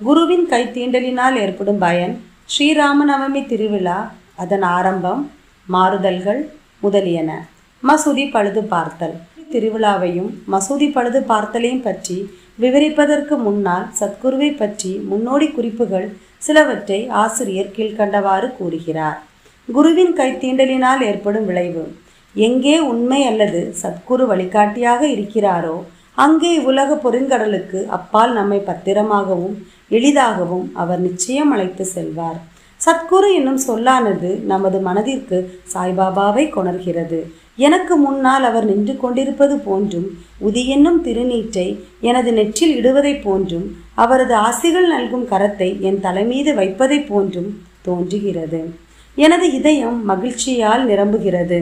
குருவின் கைத்தீண்டலினால் ஏற்படும் பயன் ஸ்ரீராமநவமி திருவிழா அதன் ஆரம்பம் மாறுதல்கள் முதலியன. மசூதி பழுது பார்த்தல். திருவிழாவையும் மசூதி பழுது பார்த்தலையும் பற்றி விவரிப்பதற்கு முன்னால் சத்குருவை பற்றி முன்னோடி குறிப்புகள் சிலவற்றை ஆசிரியர் கீழ்க்கண்டவாறு கூறுகிறார். குருவின் கைத்தீண்டலினால் ஏற்படும் விளைவு எங்கே உண்மை அல்லது சத்குரு வழிகாட்டியாக இருக்கிறாரோ அங்கே உலக பொருங்கடலுக்கு அப்பால் நம்மை பத்திரமாகவும் எளிதாகவும் அவர் நிச்சயம் அழைத்து செல்வார். சத்குரு என்னும் சொல்லானது நமது மனதிற்கு சாய்பாபாவை கொணர்கிறது. எனக்கு முன்னால் அவர் நின்று கொண்டிருப்பது போன்றும் உதி என்னும் திருநீற்றை எனது நெற்றில் இடுவதைப் போன்றும் அவரது ஆசிகள் நல்கும் கரத்தை என் தலைமீது வைப்பதைப் போன்றும் தோன்றுகிறது. எனது இதயம் மகிழ்ச்சியால் நிரம்புகிறது.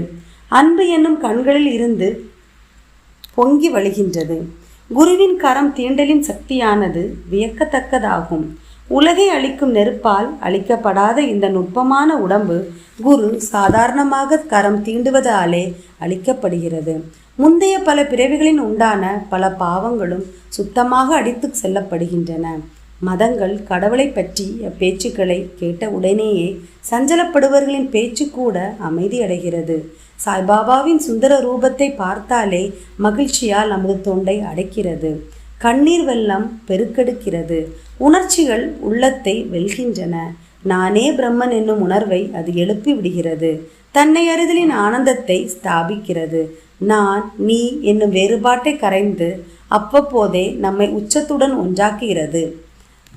அன்பு என்னும் கண்களில் இருந்து பொங்கி வழிகின்றது. குருவின் கரம் தீண்டலின் சக்தியானது வியக்கத்தக்கதாகும். உலகை அளிக்கும் நெருப்பால் அளிக்கப்படாத இந்த நுட்பமான உடம்பு குரு சாதாரணமாக கரம் தீண்டுவதாலே அளிக்கப்படுகிறது முந்தைய பல பிறவிகளின் உண்டான பல பாவங்களும் சுத்தமாக அடித்து செல்லப்படுகின்றன. மதங்கள் கடவுளை பற்றிய பேச்சுக்களை கேட்ட உடனேயே சஞ்சலப்படுபவர்களின் பேச்சு கூட அமைதியடைகிறது. சாய்பாபாவின் சுந்தர ரூபத்தை பார்த்தாலே மகிழ்ச்சியால் நமது தொண்டை அடைக்கிறது. கண்ணீர் வெள்ளம் பெருக்கெடுக்கிறது. உணர்ச்சிகள் உள்ளத்தை வெல்கின்றன. நானே பிரம்மன் என்னும் உணர்வை அது எழுப்பி விடுகிறது. தன்னை அறிதலின் ஆனந்தத்தை ஸ்தாபிக்கிறது. நான் நீ என்னும் வேறுபாட்டை கரைந்து அவ்வப்போதே நம்மை உச்சத்துடன் ஒன்றாக்குகிறது.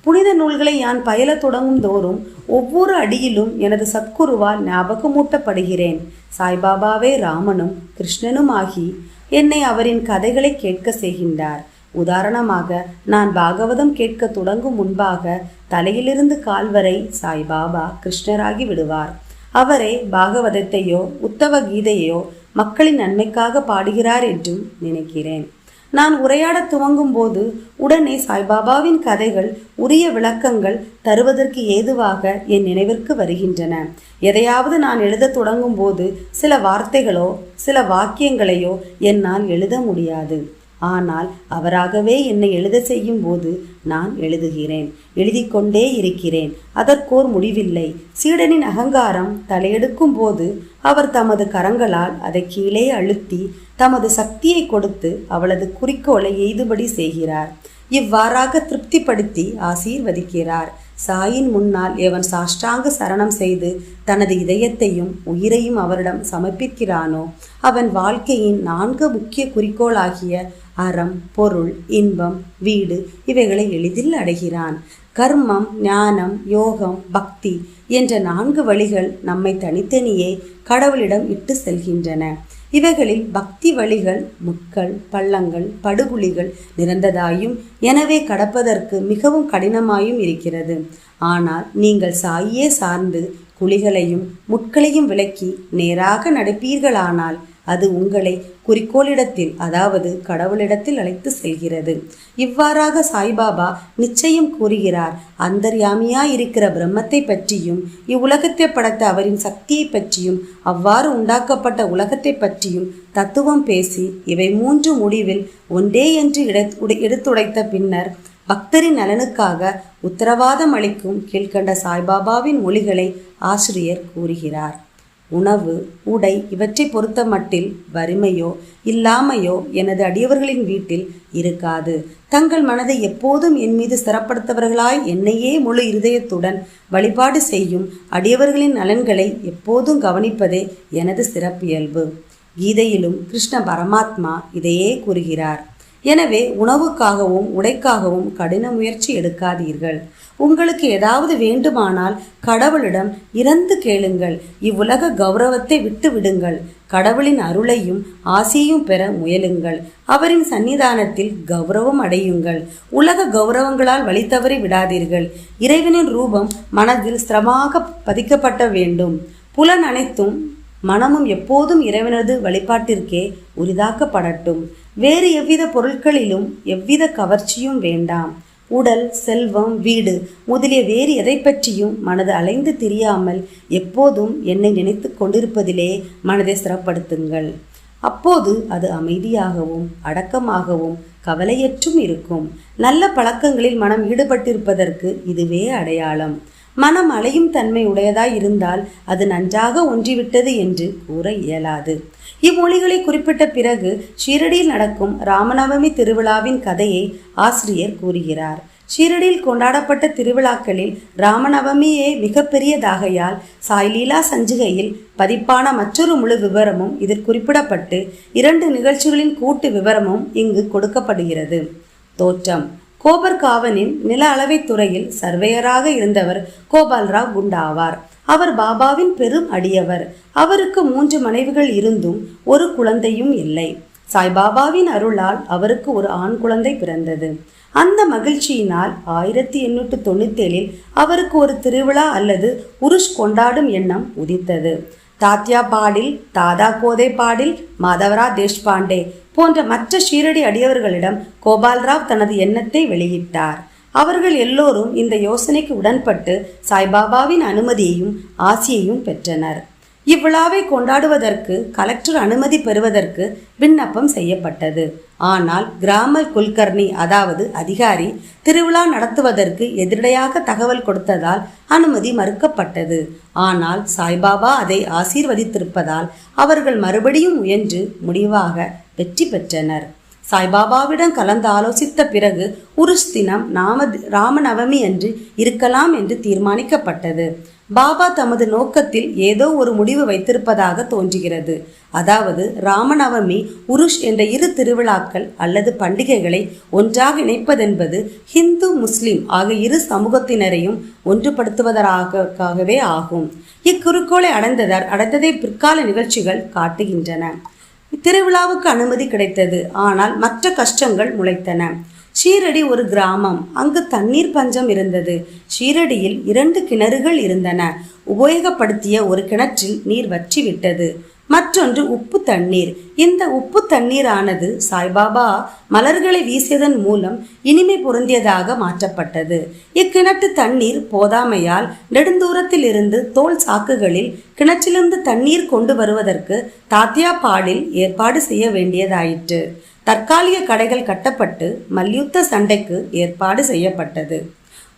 புனித நூல்களை யான் பயில தொடங்கும் தோறும் ஒவ்வொரு அடியிலும் எனது சத்குருவால் ஞாபகமூட்டப்படுகிறேன். சாய்பாபாவே ராமனும் கிருஷ்ணனும் ஆகி என்னை அவரின் கதைகளை கேட்க செய்கின்றார். உதாரணமாக நான் பாகவதம் கேட்க தொடங்கும் முன்பாக தலையிலிருந்து கால்வரை சாய்பாபா கிருஷ்ணராகி விடுவார். அவரே பாகவதத்தையோ உத்தவ கீதையோ மக்களின் நன்மைக்காக பாடுகிறார் என்றும் நினைக்கிறேன். நான் உரையாடத் துவங்கும் போது உடனே சாய்பாபாவின் கதைகள் உரிய விளக்கங்கள் தருவதற்கு ஏதுவாக என் நினைவிற்கு வருகின்றன. எதையாவது நான் எழுதத் தொடங்கும் போது சில வார்த்தைகளோ சில வாக்கியங்களையோ என்னால் எழுத முடியாது. ஆனால் அவராகவே என்னை எழுத செய்யும் போது நான் எழுதுகிறேன். எழுதி கொண்டே இருக்கிறேன். அதற்கோர் முடிவில்லை. சீடனின் அகங்காரம் தலையெடுக்கும் போது அவர் தமது கரங்களால் அதை கீழே அழுத்தி தமது சக்தியை கொடுத்து அவளது குறிக்கோளை எய்துபடி செய்கிறார். இவ்வாறாக திருப்திப்படுத்தி ஆசீர்வதிக்கிறார். சாயின் முன்னால் எவன் சாஷ்டாங்க சரணம் செய்து தனது இதயத்தையும் உயிரையும் அவரிடம் சமர்ப்பிக்கிறானோ அவன் வாழ்க்கையின் நான்கு முக்கிய குறிக்கோளாகிய அறம் பொருள் இன்பம் வீடு இவைகளை எளிதில் அடைகிறான். கர்மம் ஞானம் யோகம் பக்தி என்ற நான்கு வழிகள் நம்மை தனித்தனியே கடவுளிடம் இட்டு செல்கின்றன. இவைகளில் பக்தி வழிகள் முட்கள் பள்ளங்கள் படுகுழிகள் நிறைந்ததாயும் எனவே கடப்பதற்கு மிகவும் கடினமாயும் இருக்கிறது. ஆனால் நீங்கள் சாயே சார்ந்து குழிகளையும் முட்களையும் விலக்கி நேராக நடப்பீர்களானால் அது உங்களை குறிக்கோளிடத்தில் அதாவது கடவுளிடத்தில் அழைத்து செல்கிறது. இவ்வாறாக சாய்பாபா நிச்சயம் கூறுகிறார் அந்தர்யாமியாய் இருக்கிற பிரம்மத்தை பற்றியும் இவ்வுலகத்தை படைத்த அவரின் சக்தியை பற்றியும் அவ்வாறு உண்டாக்கப்பட்ட உலகத்தை பற்றியும் தத்துவம் பேசி இவை மூன்று முடிவில் ஒன்றே என்று இட உடை- எடுத்துடைத்த பின்னர் பக்தரின் நலனுக்காக உத்தரவாதம் அளிக்கும் கீழ்கண்ட சாய்பாபாவின் மொழிகளை ஆசிரியர் கூறுகிறார். உணவு உடை இவற்றை பொறுத்த மட்டில் வறுமையோ இல்லாமையோ எனது அடியவர்களின் வீட்டில் இருக்காது. தங்கள் மனதை எப்போதும் என் மீது ஸ்திரப்படுத்தவர்களாய் என்னையே முழு இருதயத்துடன் வழிபாடு செய்யும் அடியவர்களின் நலன்களை எப்போதும் கவனிப்பதே எனது சிறப்பியல்பு கீதையிலும் கிருஷ்ண பரமாத்மா இதையே கூறுகிறார். எனவே உணவுக்காகவும் உடைக்காகவும் கடின முயற்சி எடுக்காதீர்கள். உங்களுக்கு ஏதாவது வேண்டுமானால் கடவுளிடம் இறந்து கேளுங்கள். இவ்வுலக கௌரவத்தை விட்டு விடுங்கள் கடவுளின் அருளையும் ஆசியும் பெற முயலுங்கள். அவரின் சன்னிதானத்தில் கௌரவம் அடையுங்கள். உலக கௌரவங்களால் வழி தவறி விடாதீர்கள். இறைவனின் ரூபம் மனதில் ஸ்திரமாக பதிக்கப்பட்ட வேண்டும். புலன் அனைத்தும் மனமும் எப்போதும் இறைவனது வழிபாட்டிற்கே உரிதாக்கப்படட்டும். வேறு எவ்வித பொருட்களிலும் எவ்வித கவர்ச்சியும் வேண்டாம். உடல் செல்வம் வீடு முதலிய வேறு எதை பற்றியும் மனது அலைந்து திரியாமல் எப்போதும் என்னை நினைத்து கொண்டிருப்பதிலே மனதை சிறப்படுத்துங்கள் அப்போது அது அமைதியாகவும் அடக்கமாகவும் கவலையற்றும் இருக்கும். நல்ல பழக்கங்களில் மனம் ஈடுபட்டிருப்பதற்கு இதுவே அடையாளம். மனம் அலையும் தன்மை உடையதாய் இருந்தால் அது நன்றாக ஒன்றிவிட்டது என்று கூற இயலாது. இம்மொழிகளை குறிப்பிட்ட பிறகு ஷீரடியில் நடக்கும் ராமநவமி திருவிழாவின் கதையை ஆசிரியர் கூறுகிறார். ஷீரடியில் கொண்டாடப்பட்ட திருவிழாக்களில் ராமநவமியே மிகப்பெரியதாகையால் சாய்லீலா சஞ்சிகையில் பதிப்பான மற்றொரு முழு விவரமும் இதில் குறிப்பிடப்பட்டு இரண்டு நிகழ்ச்சிகளின் கூட்டு விவரமும் இங்கு கொடுக்கப்படுகிறது. தோற்றம். கோபர்காவனின் நில அளவைத் துறையில் சர்வேயராக இருந்தவர் கோபால்ராவ் குண்டா ஆவார் அவர் பாபாவின் பெரும் அடியவர். அவருக்கு மூன்று மனைவிகள் இருந்தும் ஒரு குழந்தையும் இல்லை. சாய்பாபாவின் அருளால் அவருக்கு ஒரு ஆண் குழந்தை பிறந்தது. அந்த மகிழ்ச்சியினால் ஆயிரத்தி எண்ணூற்று தொண்ணூத்தேழில் அவருக்கு ஒரு திருவிழா அல்லது உருஷ் கொண்டாடும் எண்ணம் உதித்தது. தாத்யா பாடில் தாதா கோதே பாடில் மாதவரா தேஷ்பாண்டே போன்ற மற்ற ஷீரடி அடியவர்களிடம் கோபால்ராவ் தனது எண்ணத்தை வெளியிட்டார். அவர்கள் எல்லோரும் இந்த யோசனைக்கு உடன்பட்டு சாய்பாபாவின் அனுமதியையும் ஆசியையும் பெற்றனர். இவ்விழாவை கொண்டாடுவதற்கு கலெக்டர் அனுமதி பெறுவதற்கு விண்ணப்பம் செய்யப்பட்டது. ஆனால் கிராம குல்கர்ணி அதாவது அதிகாரி திருவிழா நடத்துவதற்கு எதிரடையாக தகவல் கொடுத்ததால் அனுமதி மறுக்கப்பட்டது. ஆனால் சாய்பாபா அதை ஆசீர்வதித்திருப்பதால் அவர்கள் மறுபடியும் முயன்று முடிவாக வெற்றி பெற்றனர். சாய்பாபாவிடம் கலந்து ஆலோசித்த பிறகு உருஷ் தினம் நாம ராமநவமி அன்று இருக்கலாம் என்று தீர்மானிக்கப்பட்டது. பாபா தமது நோக்கத்தில் ஏதோ ஒரு முடிவு வைத்திருப்பதாக தோன்றுகிறது. அதாவது ராமநவமி உருஷ் என்ற இரு திருவிழாக்கள் அல்லது பண்டிகைகளை ஒன்றாக இணைப்பதென்பது ஹிந்து முஸ்லிம் ஆகிய இரு சமூகத்தினரையும் ஒன்றுபடுத்துவதற்காகவே ஆகும். இக்குறிக்கோளை அடைந்ததார் அடைந்ததை பிற்கால நிகழ்ச்சிகள் காட்டுகின்றன. திருவிழாவுக்கு அனுமதி கிடைத்தது. ஆனால் மற்ற கஷ்டங்கள் முளைத்தன. ஷீரடி ஒரு கிராமம். அங்கு தண்ணீர் பஞ்சம் இருந்தது. ஷீரடியில் இரண்டு கிணறுகள் இருந்தன. உபயோகப்படுத்திய ஒரு கிணற்றில் நீர் வற்றிவிட்டது. மற்றொன்று உப்பு தண்ணீர். இந்த உப்பு தண்ணீரானது சாய்பாபா மலர்களை வீசியதன் மூலம் இனிமை பொருந்தியதாக மாற்றப்பட்டது. இக்கிணற்று தண்ணீர் போதாமையால் நெடுந்தூரத்தில் இருந்து தோல் சாக்குகளில் கிணற்றிலிருந்து தண்ணீர் கொண்டு வருவதற்கு தாத்தியா பாடில் ஏற்பாடு செய்ய வேண்டியதாயிற்று. தற்காலிக கடைகள் கட்டப்பட்டு மல்யுத்த சண்டைக்கு ஏற்பாடு செய்யப்பட்டது.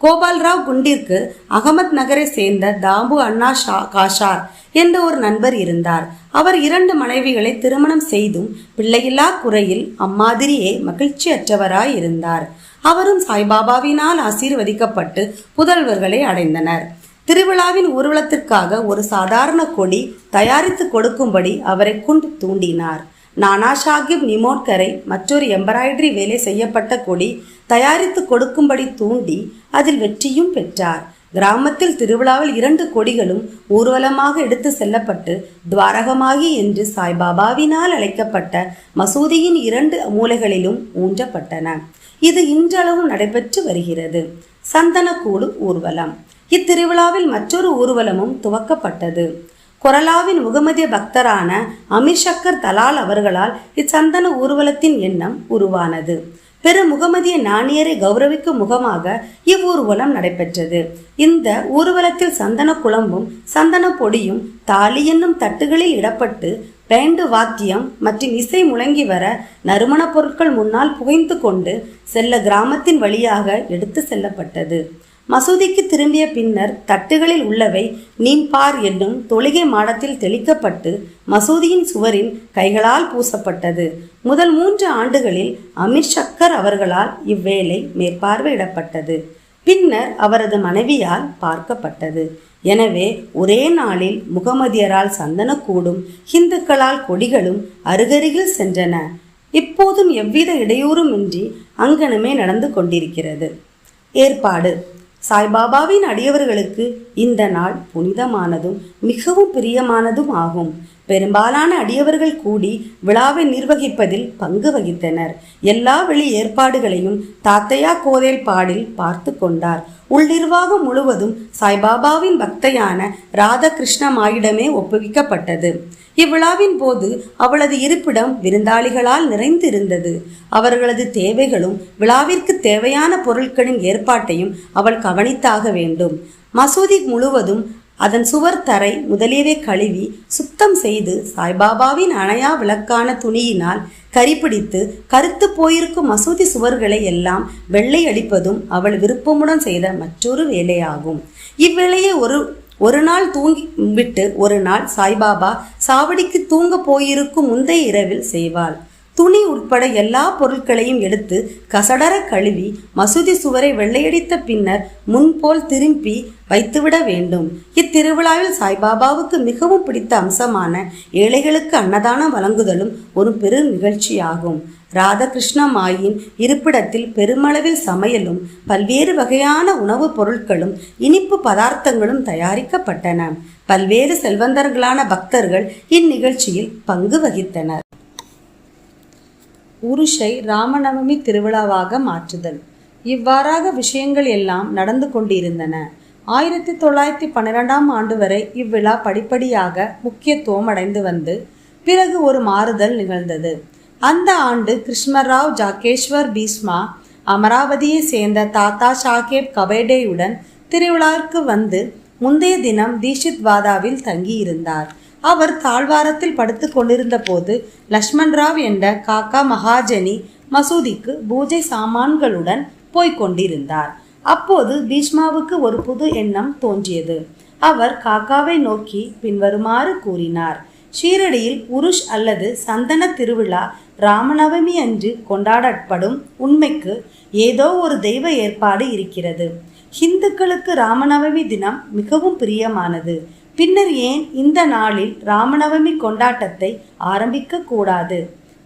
கோபால்ராவ் குண்டிற்கு அகமத் நகரை சேர்ந்த தாம்பு அண்ணா ஷா காஷார் என்ற ஒரு நண்பர் இருந்தார். அவர் இரண்டு மனைவிகளை திருமணம் செய்தும் பிள்ளையில்லா குறையில் அம்மாதிரியே மகிழ்ச்சியற்றவராய் இருந்தார். அவரும் சாய்பாபாவினால் ஆசீர்வதிக்கப்பட்டு புதல்வர்களை அடைந்தனர். திருவிழாவின் ஊர்வலத்திற்காக ஒரு சாதாரண கொடி தயாரித்து கொடுக்கும்படி அவரை குண்டு தூண்டினார். நானா சாஹிப் நிமோட்கரை மற்றொரு எம்பராய்டரி வேலை செய்யப்பட்ட கொடி தயாரித்து கொடுக்கும்படி தூண்டி அதில் வெற்றியும் பெற்றார். கிராமத்தில் திருவிழாவில் இரண்டு கொடிகளும் ஊர்வலமாக எடுத்து செல்லப்பட்டு துவாரகமாகி என்று சாய்பாபாவினால் அழைக்கப்பட்ட மசூதியின் இரண்டு மூலைகளிலும் ஊன்றப்பட்டன. இது இன்றளவும் நடைபெற்று வருகிறது. சந்தனக்கூடு ஊர்வலம். இத்திருவிழாவில் மற்றொரு ஊர்வலமும் துவக்கப்பட்டது. கொரலாவின் முகமதிய பக்தரான அமீர் சக்கர் தலால் அவர்களால் இச்சந்தன ஊர்வலத்தின் எண்ணம் உருவானது. பெரு முகமதிய நாணியரை கௌரவிக்கும் முகமாக இவ்வூர்வலம் நடைபெற்றது. இந்த ஊர்வலத்தில் சந்தன குழம்பும் சந்தன பொடியும் தாலி என்னும் தட்டுகளில் இடப்பட்டு பேண்டு வாத்தியம் மற்றும் இசை முழங்கி வர நறுமணப் பொருட்கள் முன்னால் புகைந்து கொண்டு செல்ல கிராமத்தின் வழியாக எடுத்து செல்லப்பட்டது. மசூதிக்கு திரும்பிய பின்னர் தட்டுகளில் உள்ளவை நீம்பார் என்னும் தொழுகை மாடத்தில் தெளிக்கப்பட்டு மசூதியின் சுவரின் கைகளால் பூசப்பட்டது. முதல் மூன்று ஆண்டுகளில் அமீர் சக்கர் அவர்களால் இவ்வேலை மேற்பார்வையிடப்பட்டது. பின்னர் அவரது மனைவியால் பார்க்கப்பட்டது. எனவே ஒரே நாளில் முகமதியரால் சந்தனக்கூடும் ஹிந்துக்களால் கொடிகளும் அருகருகில் சென்றன. இப்போதும் எவ்வித இடையூறுமின்றி அங்கனமே நடந்து கொண்டிருக்கிறது. ஏற்பாடு. சாய்பாபாவின் அடியவர்களுக்கு இந்த நாள் புனிதமானதும் மிகவும் பிரியமானதும் ஆகும். பெரும்பாலான அடியவர்கள் கூடி விழாவை நிர்வகிப்பதில் பங்கு வகித்தனர். எல்லா வெளி ஏற்பாடுகளையும் தாத்தையா கோதேல் பாடில் பார்த்து கொண்டார். உள்நிர்வாகம் முழுவதும் சாய்பாபாவின் பக்தையான ராதாகிருஷ்ணமாயிடமே ஒப்புவிக்கப்பட்டது. இவ்விழாவின் போது அவளது இருப்பிடம் விருந்தாளிகளால் நிறைந்திருந்தது. அவர்களது தேவைகளும் விழாவிற்கு தேவையான பொருட்களின் ஏற்பாட்டையும் அவள் கவனித்தாக வேண்டும். மசூதி முழுவதும் அதன் சுவர் தரை முதலியவை கழுவி சுத்தம் செய்து சாய்பாபாவின் அணையா விளக்கான துணியினால் கரிபிடித்து கருத்து போயிருக்கும் மசூதி சுவர்களை எல்லாம் வெள்ளை அடிப்பதும் அவள் விருப்பமுடன் செய்த மற்றொரு வேலையாகும். இவ்வேளையை ஒரு ஒரு நாள் தூங்கி விட்டு ஒரு நாள் சாய்பாபா சாவடிக்கு தூங்க போயிருக்கும் முந்தைய இரவில் செய்வாள். துணி உட்பட எல்லா பொருட்களையும் எடுத்து கசடர கழுவி மசூதி சுவரை வெள்ளையடித்த பின்னர் முன்போல் திரும்பி வைத்துவிட வேண்டும். இத்திருவிழாவில் சாய்பாபாவுக்கு மிகவும் பிடித்த அம்சமான ஏழைகளுக்கு அன்னதானம் வழங்குதலும் ஒரு பெரு நிகழ்ச்சியாகும். ராதகிருஷ்ண மாயின் இருப்பிடத்தில் பெருமளவில் சமையலும் பல்வேறு வகையான உணவுப் பொருட்களும் இனிப்பு பதார்த்தங்களும் தயாரிக்கப்பட்டன. பல்வேறு செல்வந்தர்களான பக்தர்கள் இந்நிகழ்ச்சியில் பங்கு வகித்தனர். உருஷை ராமநவமி திருவிழாவாக மாற்றுதல். இவ்வாறாக விஷயங்கள் எல்லாம் நடந்து கொண்டிருந்தன. ஆயிரத்தி தொள்ளாயிரத்தி பன்னிரெண்டாம் ஆண்டு வரை இவ்விழா படிப்படியாக முக்கியத்துவம் அடைந்து வந்து பிறகு ஒரு மாறுதல் நிகழ்ந்தது. அந்த ஆண்டு கிருஷ்ணராவ் ஜாகேஸ்வர் பீஸ்மா அமராவதியை சேர்ந்த தாத்தா சாஹேப் கபேடேயுடன் திருவிழாவிற்கு வந்து முந்தைய தினம் தீஷித் வாதாவில் தங்கியிருந்தார். அவர் தாழ்வாரத்தில் படுத்து கொண்டிருந்த போது லக்ஷ்மண் ராவ் என்ற காக்கா மகாஜனி மசூதிக்கு பூஜை சாமான்களுடன் போய்க் கொண்டிருந்தார். அப்போது பீஷ்மாவுக்கு ஒரு புது எண்ணம் தோன்றியது. அவர் காக்காவை நோக்கி பின்வருமாறு கூறினார். ஷீரடியில் உருஷ் அல்லது சந்தன திருவிழா ராமநவமி அன்று கொண்டாடப்படும் உண்மைக்கு ஏதோ ஒரு தெய்வ ஏற்பாடு இருக்கிறது. ஹிந்துக்களுக்கு ராமநவமி தினம் மிகவும் பிரியமானது. பின்னர் ஏன் இந்த நாளில் ராமநவமி கொண்டாட்டத்தை ஆரம்பிக்க கூடாது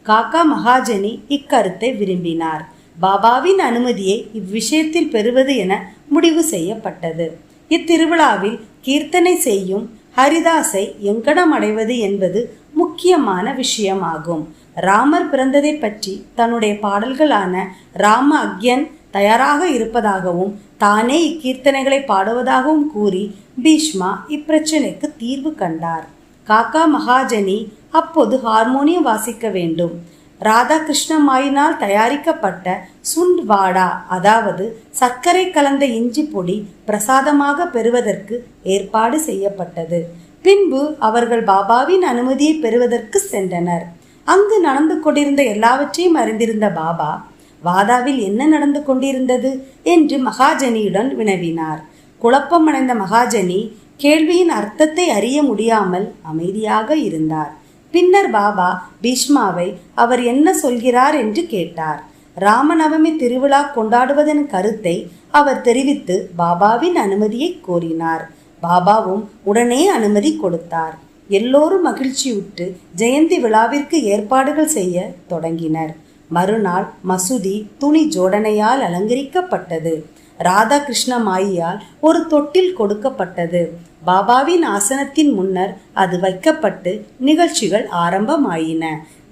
காக்கா மகாஜனி இக்கருத்தை விரும்பினார். பாபாவின் அனுமதியை இவ்விஷயத்தில் பெறுவது என முடிவு செய்யப்பட்டது. இத்திருவிழாவில் கீர்த்தனை செய்யும் ஹரிதாஸை எங்கனம் அடைவது என்பது முக்கியமான விஷயமாகும். ராமர் பிறந்ததை பற்றி தன்னுடைய பாடல்களான ராம அக்யன் தயாராக இருப்பதாகவும் தானே இக்கீர்த்தனைகளை பாடுவதாகவும் கூறி பீஷ்மா இப்பிரச்சனைக்கு தீர்வு கண்டார். காக்கா மகாஜனி அப்போது ஹார்மோனியம் வாசிக்க வேண்டும். ராதாகிருஷ்ணமாயினால் தயாரிக்கப்பட்ட சுண்ட் வாடா அதாவது சர்க்கரை கலந்த இஞ்சி பொடி பிரசாதமாக பெறுவதற்கு ஏற்பாடு செய்யப்பட்டது. பின்பு அவர்கள் பாபாவின் அனுமதியை பெறுவதற்கு சென்றனர். அங்கு நடந்து கொண்டிருந்த எல்லாவற்றையும் அறிந்திருந்த பாபா வாதாவில் என்ன நடந்து கொண்டிருந்தது? என்று மகாஜனியுடன் வினவினார். குழப்பமடைந்த மகாஜனி கேள்வியின் அர்த்தத்தை அறிய முடியாமல் அமைதியாக இருந்தார். பின்னர் பாபா பீஷ்மாவை அவர் என்ன சொல்கிறார் என்று கேட்டார். ராமநவமி திருவிழா கொண்டாடுவதன் கருத்தை அவர் தெரிவித்து பாபாவின் அனுமதியை கோரினார். பாபாவும் உடனே அனுமதி கொடுத்தார். எல்லோரும் மகிழ்ச்சியுற்று ஜெயந்தி விழாவிற்கு ஏற்பாடுகள் செய்ய தொடங்கினர். மறுநாள் மசூதி துணி ஜோடனையால் அலங்கரிக்கப்பட்டது. ராதாகிருஷ்ண மாயியால் ஒரு தொட்டில் கொடுக்கப்பட்டது. பாபாவின் ஆசனத்தின் முன்னர் அது வைக்கப்பட்டு நிகழ்ச்சிகள் ஆரம்பமாயின.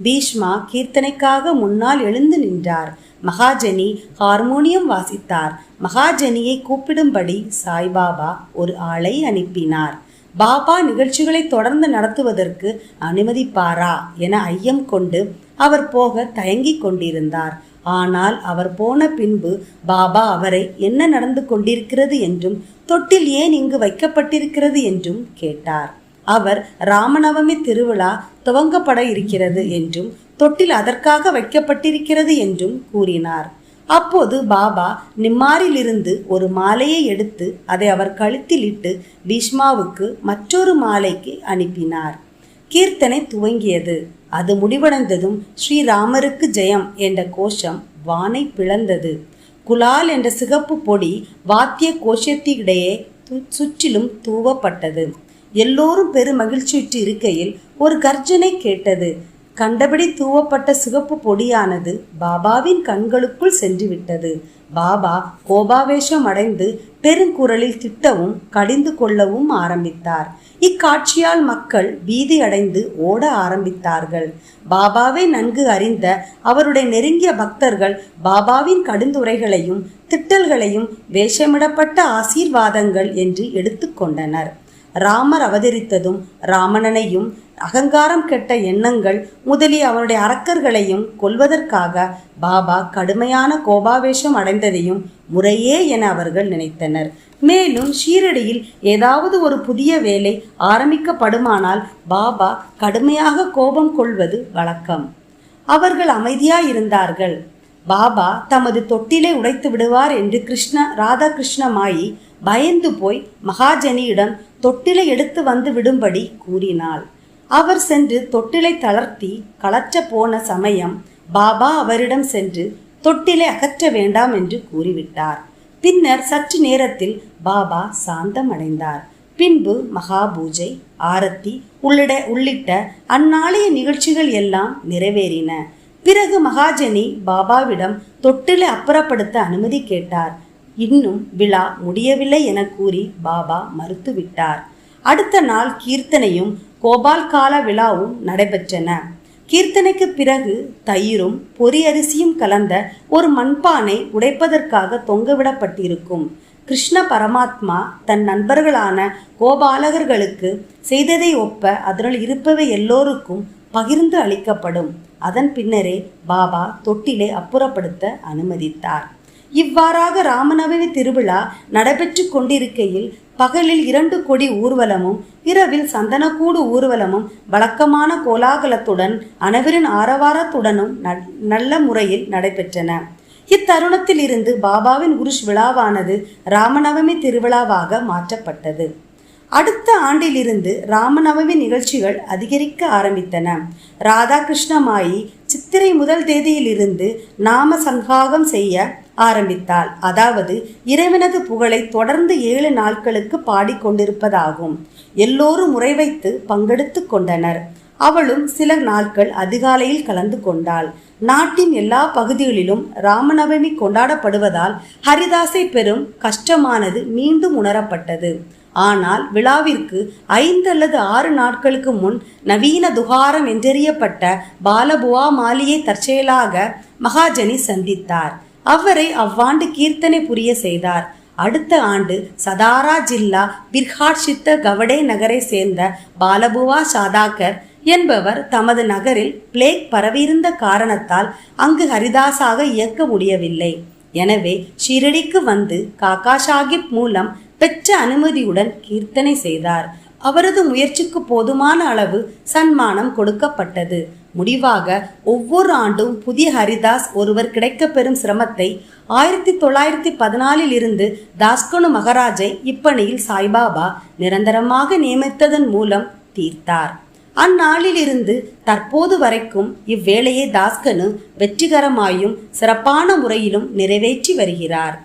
பீஷ்மா கீர்த்தனைக்காக முன்னால் எழுந்து நின்றார். மகாஜனி ஹார்மோனியம் வாசித்தார். மகாஜனியை கூப்பிடும்படி சாய்பாபா ஒரு ஆளை அனுப்பினார். பாபா நிகழ்ச்சிகளை தொடர்ந்து நடத்துவதற்கு அனுமதிப்பாரா என ஐயம் கொண்டு அவர் போக தயங்கிக் கொண்டிருந்தார். ஆனால் அவர் போன பின்பு பாபா அவரை என்ன நடந்து கொண்டிருக்கிறது என்றும் தொட்டில் ஏன் இங்கு வைக்கப்பட்டிருக்கிறது என்றும் கேட்டார். அவர் ராமநவமி திருவிழா துவங்கப்பட இருக்கிறது என்றும் தொட்டில் அதற்காக வைக்கப்பட்டிருக்கிறது என்றும் கூறினார். அப்போது பாபா நிம்மாரிலிருந்து ஒரு மாலையை எடுத்து அதை அவர் கழுத்தில் இட்டு பீஷ்மாவுக்கு மற்றொரு மாலைக்கு அனுப்பினார். கீர்த்தனை துவங்கியது. அது முடிவடைந்ததும் ஸ்ரீராமருக்கு ஜெயம் என்ற கோஷம் வானை பிளந்தது. குலால் என்ற சிகப்பு பொடி வாத்திய கோஷத்திடையே சுற்றிலும் தூவப்பட்டது. எல்லோரும் பெரு மகிழ்ச்சியுற்று இருக்கையில் ஒரு கர்ஜனை கேட்டது. கண்டபடி தூவப்பட்ட சிகப்பு பொடியானது பாபாவின் கண்களுக்குள் சென்று விட்டது பாபா கோபாவேஷம் அடைந்து பெருங்குரலில் திட்டவும் கடிந்து கொள்ளவும் ஆரம்பித்தார். இக்காட்சியால் மக்கள் பீதி அடைந்து ஓட ஆரம்பித்தார்கள். பாபாவை நன்கு அறிந்த அவருடைய நெருங்கிய பக்தர்கள் பாபாவின் கடுந்துரைகளையும் திட்டல்களையும் வேஷமிடப்பட்ட ஆசீர்வாதங்கள் என்று எடுத்துக்கொண்டனர் ராமர் அவதரித்ததும் ராமணனையும் அகங்காரம் கெட்ட எண்ணங்கள் முதலிய அவனுடைய அரக்கர்களையும் கொல்வதற்காக பாபா கடுமையான கோபாவேஷம் அடைந்ததையும் முறையே என அவர்கள் நினைத்தனர். மேலும் ஷீரடியில் ஏதாவது ஒரு புதிய வேலை ஆரம்பிக்கப்படுமானால் பாபா கடுமையாக கோபம் கொள்வது வழக்கம். அவர்கள் அமைதியாயிருந்தார்கள். பாபா தமது தொட்டிலை உடைத்து விடுவார் என்று கிருஷ்ண ராதாகிருஷ்ண மாயி பயந்து போய் மகாஜனியிடம் தொட்டிலை எடுத்து வந்து விடும்படி கூறினாள். அவர் சென்று தொட்டிலை தளர்த்தி கலற்ற போன சமயம் பாபா அவரிடம் சென்று தொட்டிலை அகற்ற வேண்டாம் என்று கூறிவிட்டார். பின்னர் சற்று நேரத்தில் பாபா சாந்தமடைந்தார். பின்பு மகா பூஜை ஆரத்தி உள்ளிட உள்ளிட்ட அந்நாளைய நிகழ்ச்சிகள் எல்லாம் நிறைவேறின. பிறகு மகாஜனி பாபாவிடம் தொட்டிலை அப்புறப்படுத்த அனுமதி கேட்டார். இன்னும் விழா முடியவில்லை என கூறி பாபா மறுத்துவிட்டார். அடுத்த நாள் கீர்த்தனையும் கோபால் கால விழாவும் நடைபெற்றன. கீர்த்தனைக்கு பிறகு தயிரும் பொறியரிசியும் கலந்த ஒரு மண்பானை உடைப்பதற்காக தொங்கவிடப்பட்டிருக்கும். கிருஷ்ண பரமாத்மா தன் நண்பர்களான கோபாலகர்களுக்கு செய்ததை ஒப்ப அதனால் இருப்பவை எல்லோருக்கும் பகிர்ந்து அளிக்கப்படும். அதன் பின்னரே பாபா தொட்டிலை அப்புறப்படுத்த அனுமதித்தார். இவ்வாறாக ராமநவமி திருவிழா நடைபெற்று கொண்டிருக்கையில் பகலில் இரண்டு கொடி ஊர்வலமும் இரவில் சந்தனக்கூடு ஊர்வலமும் வழக்கமான கோலாகலத்துடன் அனைவரின் ஆரவாரத்துடனும் ந- நல்ல முறையில் நடைபெற்றன. இத்தருணத்தில் இருந்து பாபாவின் குருஷ் விழாவானது ராமநவமி திருவிழாவாக மாற்றப்பட்டது. அடுத்த ஆண்டிலிருந்து ராமநவமி நிகழ்ச்சிகள் அதிகரிக்க ஆரம்பித்தன. ராதாகிருஷ்ணமாயி சித்திரை முதல் தேதியிலிருந்து நாம சங்காகம் செய்ய ஆரம்பித்தாள். அதாவது இறைவனது புகழை தொடர்ந்து ஏழு நாட்களுக்கு பாடிக்கொண்டிருப்பதாகும் எல்லோரும் முறை வைத்து பங்கெடுத்து கொண்டனர். அவளும் சில நாட்கள் அதிகாலையில் கலந்து கொண்டாள். நாட்டின் எல்லா பகுதிகளிலும் ராமநவமி கொண்டாடப்படுவதால் ஹரிதாசை பெறும் கஷ்டமானது மீண்டும் உணரப்பட்டது. ஆனால் விழாவிற்கு ஐந்து அல்லது ஆறு நாட்களுக்கு முன் நவீன துகாரம் என்றறியப்பட்ட பாலபுவா மாலியை தற்செயலாக மகாஜனி சந்தித்தார். அவரை அவ்வாண்டு கீர்த்தனை புரிய செய்தார். அடுத்த ஆண்டு சதாரா ஜில்லா பிர்ஹாட்சித்த கவடே நகரை சேர்ந்த பாலபுவா சாதாக்கர் என்பவர் தமது நகரில் பிளேக் பரவியிருந்த காரணத்தால் அங்கு ஹரிதாஸாக இயக்க முடியவில்லை. எனவே ஷிரடிக்கு வந்து காக்கா சாஹிப் மூலம் பெற்ற அனுமதியுடன் கீர்த்தனை செய்தார். அவரது முயற்சிக்கு போதுமான அளவு சன்மானம் கொடுக்கப்பட்டது. முடிவாக ஒவ்வொரு ஆண்டும் புதிய ஹரிதாஸ் ஒருவர் கிடைக்கப்பெறும் சிரமத்தை ஆயிரத்தி தொள்ளாயிரத்தி பதினாலில் இருந்து தாஸ்கனு மகராஜை இப்பணியில் சாய்பாபா நிரந்தரமாக நியமித்ததன் மூலம் தீர்த்தார். அந்நாளிலிருந்து தற்போது வரைக்கும் இவ்வேளையை தாஸ்கனு வெற்றிகரமாயும் சிறப்பான முறையிலும் நிறைவேற்றி வருகிறார்.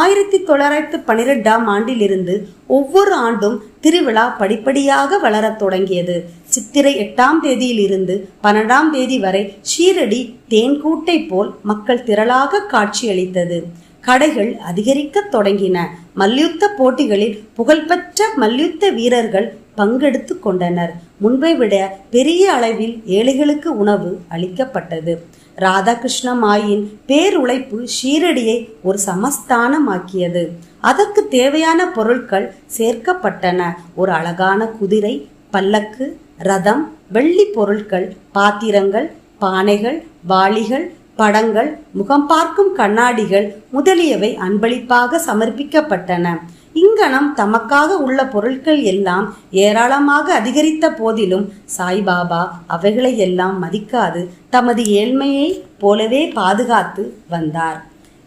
ஆயிரத்தி தொள்ளாயிரத்து பனிரெண்டாம் ஆண்டிலிருந்து ஒவ்வொரு ஆண்டும் திருவிழா படிப்படியாக வளரத் தொடங்கியது. சித்திரை எட்டாம் தேதியிலிருந்து பன்னெண்டாம் தேதி வரை ஷீரடி தேன்கூட்டை போல் மக்கள் திரளாக காட்சியளித்தது. கடைகள் அதிகரிக்கத் தொடங்கின. மல்யுத்த போட்டிகளில் புகழ்பெற்ற மல்யுத்த வீரர்கள் பங்கெடுத்து கொண்டனர். முன்பை விட பெரிய அளவில் ஏழைகளுக்கு உணவு அளிக்கப்பட்டது. ராதாகிருஷ்ண மாயின் பேருழைப்பு ஷீரடியை ஒரு சமஸ்தானமாக்கியது. அதற்கு தேவையான பொருட்கள் சேர்க்கப்பட்டன. ஒரு அழகான குதிரை பல்லக்கு ரதம் வெள்ளி பொருட்கள் பாத்திரங்கள் பானைகள் வாளிகள் படங்கள் முகம் பார்க்கும் கண்ணாடிகள் முதலியவை அன்பளிப்பாக சமர்ப்பிக்கப்பட்டன. இங்கனம் தமக்காக உள்ள பொருட்கள் எல்லாம் ஏராளமாக அதிகரித்த போதிலும் சாய்பாபா அவைகளை எல்லாம் மதிக்காது தமது ஏழ்மையை போலவே பாதுகாத்து வந்தார்.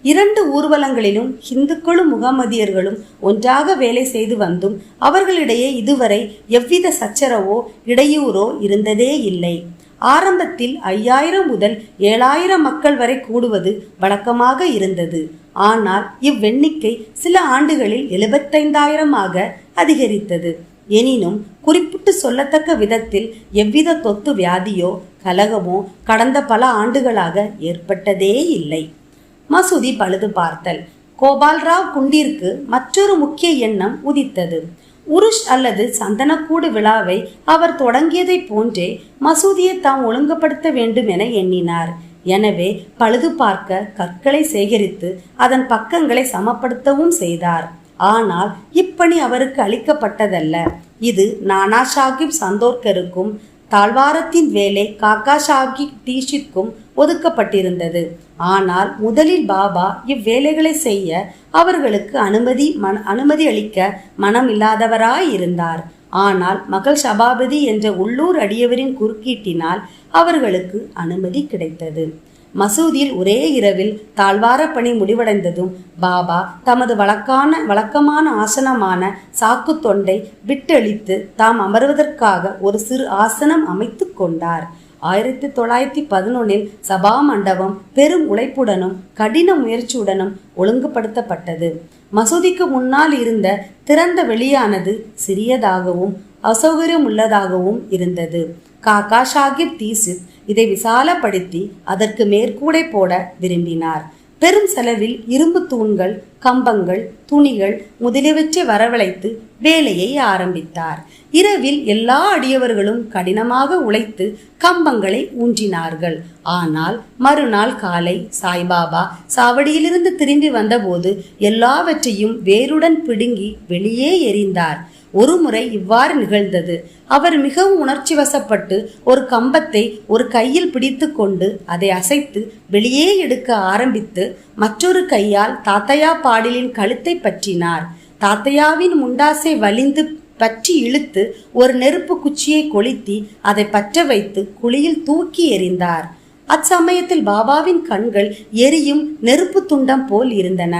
இரண்டு ஊர்வலங்களிலும் இந்துக்களும் முகமதியர்களும் ஒன்றாக வேலை செய்து வந்தும் அவர்களிடையே இதுவரை எவ்வித சச்சரவோ இடையூறோ இருந்ததே இல்லை. ஆரம்பத்தில் ஐயாயிரம் முதல் ஏழாயிரம் மக்கள் வரை கூடுவது வழக்கமாக இருந்தது. ஆனால் இவ்வெண்ணிக்கை சில ஆண்டுகளில் எழுபத்தைந்தாயிரமாக அதிகரித்தது. எனினும் குறிப்பிட்டு சொல்லத்தக்க விதத்தில் எவ்வித தொத்து வியாதியோ கலகமோ கடந்த பல ஆண்டுகளாக ஏற்பட்டதே இல்லை. மசூதி பழுது பார்த்தல். கோபால்ராவ் குண்டிற்கு மற்றொரு முக்கிய எண்ணம் உதித்தது. உருஷ் அல்லது சந்தனக்கூடு விழாவை அவர் தொடங்கியதைப் போன்றே மசூதியை தாம் ஒழுங்குபடுத்த வேண்டும் என எண்ணினார். எனவே பழுது பார்க்க கற்களை சேகரித்து அதன் பக்கங்களை சமப்படுத்தவும் செய்தார். ஆனால் இப்பணி அவருக்கு அளிக்கப்பட்டதல்ல. இது நானா சாஹிப் சந்தோர்கருக்கும் தாழ்வாரத்தின் வேலை காக்கா சாஹிப் தீஷிற்கும் ஒதுக்கப்பட்டிருந்தது. ஆனால் முதலில் பாபா இவ்வேலைகளை செய்ய அவர்களுக்கு அனுமதி மன அனுமதி அளிக்க மனம் இல்லாதவராயிருந்தார் ஆனால் மகள் சபாபதி என்ற உள்ளூர் அடியவரின் குறுக்கீட்டினால் அவர்களுக்கு அனுமதி கிடைத்தது. மசூதியில் ஒரே இரவில் தாழ்வார பணி முடிவடைந்ததும் பாபா தமது வழக்கான வழக்கமான ஆசனமான சாக்கு தொண்டை விட்டழித்து தாம் அமர்வதற்காக ஒரு சிறு ஆசனம் அமைத்து கொண்டார். ஆயிரத்தி தொள்ளாயிரத்தி பதினொன்னில் சபா மண்டபம் பெரும் உழைப்புடனும் கடின முயற்சியுடனும் ஒழுங்குபடுத்தப்பட்டது. மசூதிக்கு முன்னால் இருந்த திறந்த வெளியானது சிறியதாகவும் அசௌகரியம் உள்ளதாகவும் இருந்தது காக்கா சாகிப் தீசித் இதை விசாலப்படுத்தி அதற்கு மேற்கூடை போட விரும்பினார். பெரும் செலவில் இரும்பு தூண்கள் கம்பங்கள் துணிகள் முதலியவற்றை வரவழைத்து வேலையை ஆரம்பித்தார். இரவில் எல்லா அடியவர்களும் கடினமாக உழைத்து கம்பங்களை ஊன்றினார்கள். ஆனால் மறுநாள் காலை சாய்பாபா சாவடியிலிருந்து திரும்பி வந்தபோது எல்லாவற்றையும் வேருடன் பிடுங்கி வெளியே எறிந்தார். ஒருமுறை இவ்வாறு நிகழ்ந்தது. அவர் மிகவும் உணர்ச்சி வசப்பட்டு ஒரு கம்பத்தை ஒரு கையில் பிடித்து கொண்டு அதை அசைத்து வெளியே எடுக்க ஆரம்பித்து மற்றொரு கையால் தாத்தையா பாடிலின் கழுத்தை பற்றினார். தாத்தையாவின் முண்டாசை வலிந்து பற்றி இழுத்து ஒரு நெருப்பு குச்சியை கொளுத்தி அதை பற்ற வைத்து குழியில் தூக்கி எறிந்தார். அச்சமயத்தில் பாபாவின் கண்கள் எரியும் நெருப்பு துண்டம் போல் இருந்தன.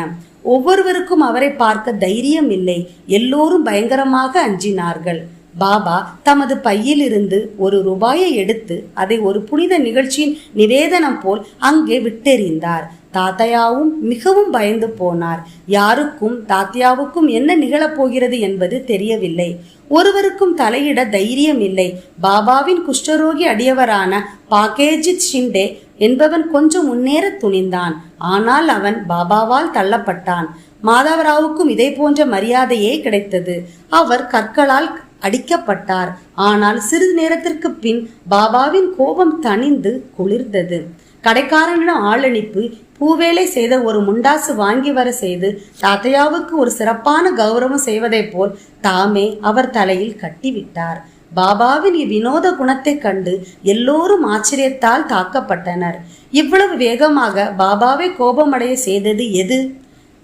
ஒவ்வொருவருக்கும் அவரை பார்க்க தைரியம் இல்லை. எல்லோரும் பயங்கரமாக அஞ்சினார்கள். பாபா தமது பையிலிருந்து ஒரு ரூபாயை எடுத்து அதை ஒரு புனித நிகழ்ச்சியின் நிவேதனம் போல் அங்கே விட்டெறிந்தார். தாத்தையாவும் மிகவும் பயந்து போனார். யாருக்கும் தாத்தியாவுக்கும் என்ன நிகழப்போகிறது என்பது தெரியவில்லை. ஒருவருக்கும் தலையிட தைரியம் இல்லை பாபாவின் குஷ்டரோகி அடியவரான பாகேஜித் ஷிண்டே என்பவன் கொஞ்சம் முன்னேற துணிந்தான். ஆனால் அவன் பாபாவால் தள்ளப்பட்டான். மாதவராவுக்கும் இதே போன்ற மரியாதையே கிடைத்தது. அவர் கற்களால் அடிக்கப்பட்டார். ஆனால் சிறிது நேரத்திற்கு பின் பாபாவின் கோபம் தணிந்து குளிர்ந்தது. கடைக்காரனிடம் ஆளணிப்பு பூவேலை செய்த ஒரு முண்டாசு வாங்கி வர செய்து தாத்தையாவுக்கு ஒரு சிறப்பான கௌரவம் செய்வதைப் போல் தாமே அவர் தலையில் கட்டிவிட்டார். பாபாவின் இவ்வினோத குணத்தைக் கண்டு எல்லோரும் ஆச்சரியத்தால் தாக்கப்பட்டனர். இவ்வளவு வேகமாக பாபாவை கோபமடைய செய்தது எது?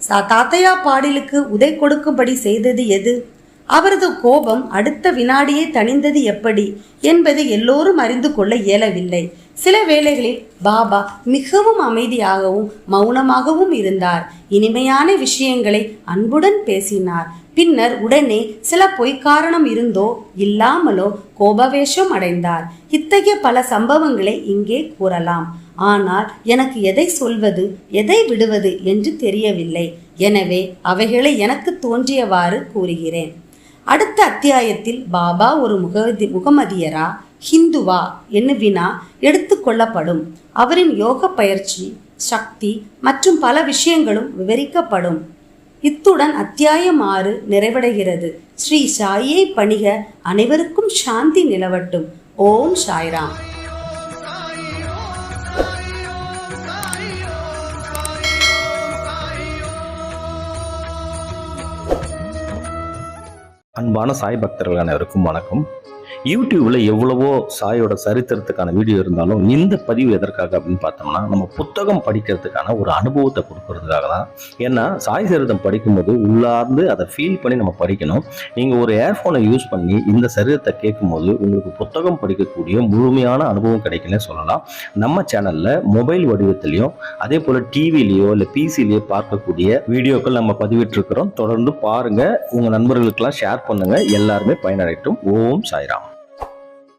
சா- தாத்தையா பாடிலுக்கு உதை கொடுக்கும்படி செய்தது எது? அவரது கோபம் அடுத்த வினாடியே தணிந்தது எப்படி என்பதை எல்லோரும் அறிந்து கொள்ள இயலவில்லை. சில வேளைகளில் பாபா மிகவும் அமைதியாகவும் மௌனமாகவும் இருந்தார். இனிமையான விஷயங்களை அன்புடன் பேசினார். பின்னர் உடனே சில பொய்க்காரணம் இருந்தோ இல்லாமலோ கோபவேஷம் அடைந்தார். இத்தகைய பல சம்பவங்களை இங்கே கூறலாம். ஆனால் எனக்கு எதை சொல்வது எதை விடுவது என்று தெரியவில்லை. எனவே அவைகளை எனக்கு தோன்றியவாறு கூறுகிறேன். அடுத்த அத்தியாயத்தில் பாபா ஒரு முகதி முகமதியரா ஹிந்துவா என்ன வினா எடுத்துக்கொள்ளப்படும் அவரின் யோக பயிற்சி சக்தி மற்றும் பல விஷயங்களும் விவரிக்கப்படும். இத்துடன் அத்தியாயம் ஆறு நிறைவடைகிறது. ஸ்ரீ சாயை பணிக அனைவருக்கும் சாந்தி நிலவட்டும். ஓம் சாய்ராம். அன்பான சாய் பக்தர்கள் அனைவருக்கும் வணக்கம். யூடியூப்ல எவ்வளவோ சாயோட சரித்திரத்துக்கான வீடியோ இருந்தாலும் இந்த பதிவு எதற்காக அப்படின்னு பார்த்தோம்னா நம்ம புத்தகம் படிக்கிறதுக்கான ஒரு அனுபவத்தை கொடுக்கறதுக்காக தான். ஏன்னா சாய் சரிதம் படிக்கும்போது உள்ளார்ந்து அதை ஃபீல் பண்ணி நம்ம படிக்கணும். நீங்கள் ஒரு ஏர்ஃபோனை யூஸ் பண்ணி இந்த சரிதத்தை கேட்கும்போது உங்களுக்கு புத்தகம் படிக்கக்கூடிய முழுமையான அனுபவம் கிடைக்குன்னே சொல்லலாம். நம்ம சேனலில் மொபைல் வடிவத்திலையும் அதே போல் டிவிலேயோ இல்லை பிசிலேயோ பார்க்கக்கூடிய வீடியோக்கள் நம்ம பதிவிட்டிருக்கிறோம். தொடர்ந்து பாருங்க. உங்க நண்பர்களுக்கெல்லாம் ஷேர் பண்ணுங்க. எல்லாருமே பயனடையட்டும். ஓம் சாய்ராம்.